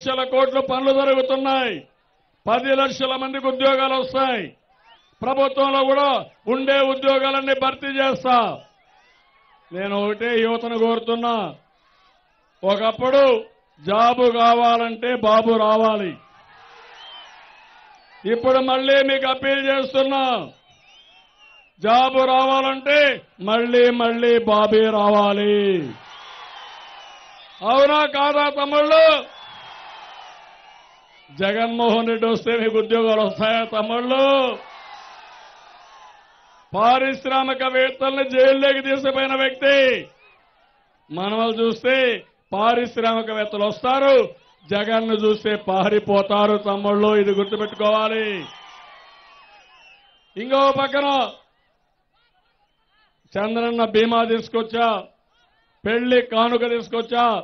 లక్షల కోట్ల పనులు జరుగుతున్నాయి. పది లక్షల మందికి ఉద్యోగాలు వస్తాయి. ప్రభుత్వంలో కూడా ఉండే ఉద్యోగాలన్నీ భర్తీ చేస్తా. నేను ఒకటే యువతను కోరుతున్నా. ఒకప్పుడు జాబు కావాలంటే బాబు రావాలి. ఇప్పుడు మళ్ళీ మీకు అప్పీల్ చేస్తున్నా. జాబు రావాలంటే మళ్ళీ మళ్ళీ బాబీ రావాలి. అవునా కాదా తమ్ముళ్ళు? జగన్మోహన్ రెడ్డి వస్తే మీకు ఉద్యోగాలు వస్తాయా తమ్ముళ్ళు? పారిశ్రామికవేత్తల్ని జైల్లోకి తీసుకుపోయిన వ్యక్తి. మనవలు చూస్తే పారిశ్రామికవేత్తలు వస్తారు. జగన్ను చూస్తే పారిపోతారు తమ్ముళ్ళు ఇది గుర్తుపెట్టుకోవాలి. ఇంకో పక్కన చంద్రన్న బీమా తీసుకొచ్చా పెళ్ళి కానుక తీసుకొచ్చా.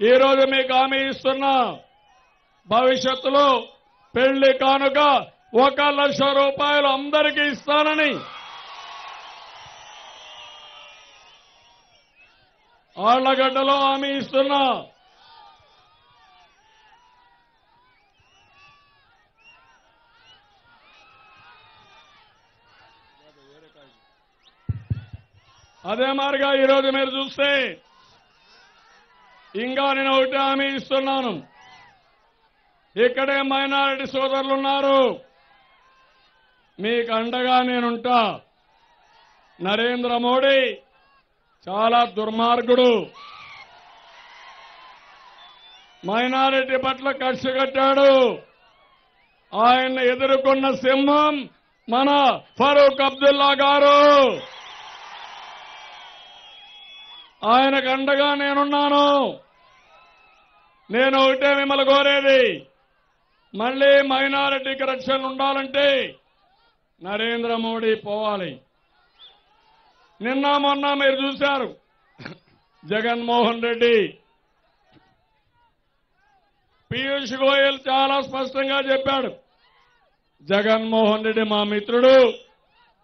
ఈ రోజు మీకు హామీ ఇస్తున్నా. భవిష్యత్తులో పెళ్ళి కానుక ఒక లక్ష రూపాయలు అందరికీ ఇస్తానని. ఆళ్ళగడ్డలో హామీ ఇస్తున్నా. అదే మారిగా ఈరోజు మీరు చూస్తే ఇంకా నేను ఒకటి హామీ ఇస్తున్నాను. ఇక్కడే మైనారిటీ సోదరులు ఉన్నారు మీకు అండగా నేనుంటా. నరేంద్ర మోడీ చాలా దుర్మార్గుడు. మైనారిటీ పట్ల కక్ష కట్టాడు. ఆయన ఎదుర్కొన్న సింహం మన ఫరూక్ అబ్దుల్లా గారు. ఆయనకు అండగా నేనున్నాను. నేను ఒకటే మిమ్మల్ని కోరేది. మళ్ళీ మైనారిటీ కరెక్షన్ ఉండాలంటే నరేంద్ర మోడీ పోవాలి. నిన్న మొన్న మీరు చూశారు. జగన్మోహన్ రెడ్డి. పీయూష్ గోయల్ చాలా స్పష్టంగా చెప్పాడు. జగన్మోహన్ రెడ్డి మా మిత్రుడు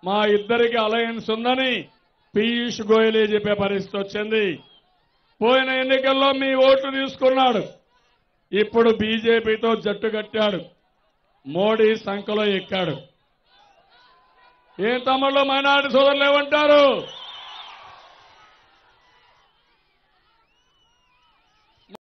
మా ఇద్దరికి అలయన్స్ ఉందని పీయూష్ గోయలే చెప్పే పరిస్థితి వచ్చింది. పోయిన ఎన్నికల్లో మీ ఓట్లు తీసుకున్నాడు. ఇప్పుడు బీజేపీతో జట్టు కట్టాడు. మోడీ సంఖలో ఎక్కాడు. ఏ తమ్ముళ్ళు మైనార్టీ సోదరులు ఏమంటారు?